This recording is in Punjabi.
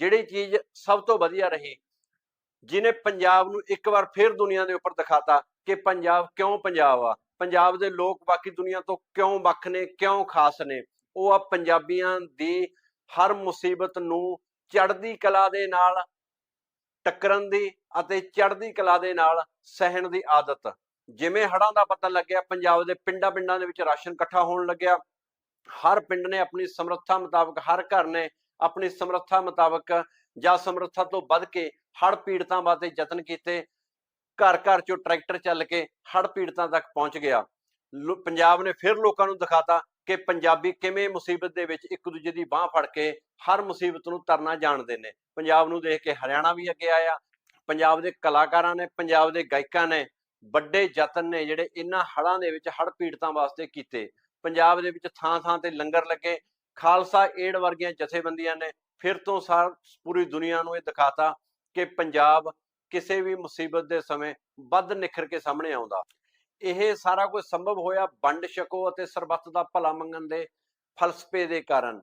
ਜਿਹੜੀ ਚੀਜ਼ ਸਭ ਤੋਂ ਵਧੀਆ ਰਹੀ ਜਿਨੇ ਪੰਜਾਬ ਨੂੰ ਇੱਕ ਵਾਰ ਫੇਰ ਦੁਨੀਆ ਦੇ ਉੱਪਰ ਦਿਖਾਤਾ ਕਿ ਪੰਜਾਬ ਕਿਉਂ ਪੰਜਾਬ ਆ, ਪੰਜਾਬ ਦੇ ਲੋਕ ਬਾਕੀ ਦੁਨੀਆ ਤੋਂ ਕਿਉਂ ਵੱਖ ਨੇ, ਕਿਉਂ ਖਾਸ ਨੇ, ਉਹ ਆ ਪੰਜਾਬੀਆਂ ਦੀ ਹਰ ਮੁਸੀਬਤ ਨੂੰ ਚੜ੍ਹਦੀ ਕਲਾ ਦੇ ਨਾਲ ਟੱਕਰਨ ਦੀ ਅਤੇ ਚੜ੍ਹਦੀ ਕਲਾ ਦੇ ਨਾਲ ਸਹਿਣ ਦੀ ਆਦਤ। ਜਿਵੇਂ ਹੜ੍ਹਾਂ ਦਾ ਪਤਾ ਲੱਗਿਆ, ਪੰਜਾਬ ਦੇ ਪਿੰਡਾਂ ਪਿੰਡਾਂ ਦੇ ਵਿੱਚ ਰਾਸ਼ਨ ਇਕੱਠਾ ਹੋਣ ਲੱਗਿਆ, ਹਰ ਪਿੰਡ ਨੇ ਆਪਣੀ ਸਮਰੱਥਾ ਮੁਤਾਬਕ ਹਰ ਘਰ ਨੇ ਆਪਣੀ ਸਮਰੱਥਾ ਮੁਤਾਬਕ ਜਾਂ ਸਮਰੱਥਾ ਤੋਂ ਵੱਧ ਕੇ ਹੜ੍ਹ ਪੀੜਤਾਂ ਵਾਸਤੇ ਯਤਨ ਕੀਤੇ, ਘਰ ਘਰ ਚੋਂ ਟਰੈਕਟਰ ਚੱਲ ਕੇ ਹੜ੍ਹ ਪੀੜਤਾਂ ਤੱਕ ਪਹੁੰਚ ਗਿਆ। ਪੰਜਾਬ ਨੇ ਫਿਰ ਲੋਕਾਂ ਨੂੰ ਦਿਖਾਤਾ ਕਿ ਪੰਜਾਬੀ ਕਿਵੇਂ ਮੁਸੀਬਤ ਦੇ ਵਿੱਚ ਇੱਕ ਦੂਜੇ ਦੀ ਬਾਹ ਫੜ ਕੇ ਹਰ ਮੁਸੀਬਤ ਨੂੰ ਤਰਨਾ ਜਾਣਦੇ ਨੇ। ਪੰਜਾਬ ਨੂੰ ਦੇਖ ਕੇ ਹਰਿਆਣਾ ਵੀ ਅੱਗੇ ਆਇਆ। ਪੰਜਾਬ ਦੇ ਕਲਾਕਾਰਾਂ ਨੇ, ਪੰਜਾਬ ਦੇ ਗਾਇਕਾਂ ਨੇ ਵੱਡੇ ਯਤਨ ਨੇ ਜਿਹੜੇ ਇਹਨਾਂ ਹੜ੍ਹਾਂ ਦੇ ਵਿੱਚ ਹੜ੍ਹ ਪੀੜਤਾਂ ਵਾਸਤੇ ਕੀਤੇ। ਪੰਜਾਬ ਦੇ ਵਿੱਚ ਥਾਂ ਥਾਂ ਤੇ ਲੰਗਰ ਲੱਗੇ ਖਾਲਸਾ ਏਡ ਵਰਗੀਆਂ ਜਥੇਬੰਦੀਆਂ ਨੇ ਫਿਰ ਤੋਂ ਸਾਰ ਪੂਰੀ ਦੁਨੀਆ ਨੂੰ ਇਹ ਦਿਖਾਤਾ ਕਿ ਪੰਜਾਬ ਕਿਸੇ ਵੀ ਮੁਸੀਬਤ ਦੇ ਸਮੇਂ ਵੱਧ ਨਿਖਰ ਕੇ ਸਾਹਮਣੇ ਆਉਂਦਾ। ਇਹ ਸਾਰਾ ਕੁਝ ਸੰਭਵ ਹੋਇਆ ਵੰਡ ਛਕੋ ਅਤੇ ਸਰਬੱਤ ਦਾ ਭਲਾ ਮੰਗਣ ਦੇ ਫਲਸਫੇ ਦੇ ਕਾਰਨ।